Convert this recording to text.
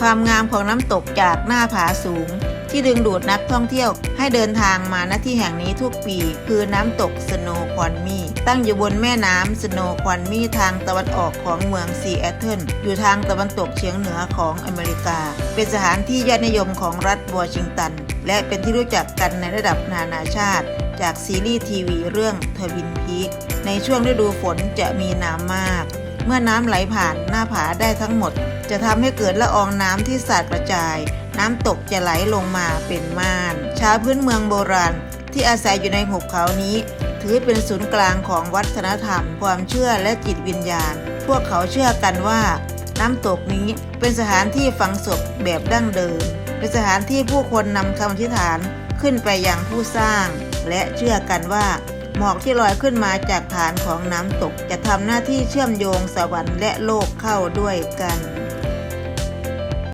ความงามของน้ำตกจากหน้าผาสูง ที่ดึงดูดนักท่องเที่ยวให้เดินทางมาณที่แห่งนี้ทุกปี คือน้ำตกสโนควอนมีตั้งอยู่บนแม่น้ำสโนควอนมีทางตะวันออกของเมืองซีแอตเทิลอยู่ทางตะวันตกเฉียงเหนือของอเมริกา เป็นสถานที่ยอดนิยมของรัฐวอชิงตัน และเป็นที่รู้จักกันในระดับนานาชาติ จากซีรีส์ทีวีเรื่องทวินพีคในช่วงฤดูฝนจะมีน้ำมาก เมื่อน้ำไหลผ่านหน้าผาได้ทั้งหมด จะทำให้เกิดละอองน้ำที่สาดกระจาย น้ำตกจะไหลลงมาเป็นม่าน ชาวพื้นเมืองโบราณ ที่อาศัยอยู่ในหุบเขานี้ ถือเป็นศูนย์กลางของวัฒนธรรม ความเชื่อและจิตวิญญาณ พวกเขาเชื่อกันว่า น้ำตกนี้เป็นสถานที่ฝังศพแบบดั้งเดิม เป็นสถานที่ผู้คนนำคำอธิษฐานขึ้นไปยังผู้สร้าง และเชื่อกันว่า หมอกที่ลอยขึ้นมาจากฐานของน้ำตก จะทำหน้าที่เชื่อมโยงสวรรค์และโลกเข้าด้วยกัน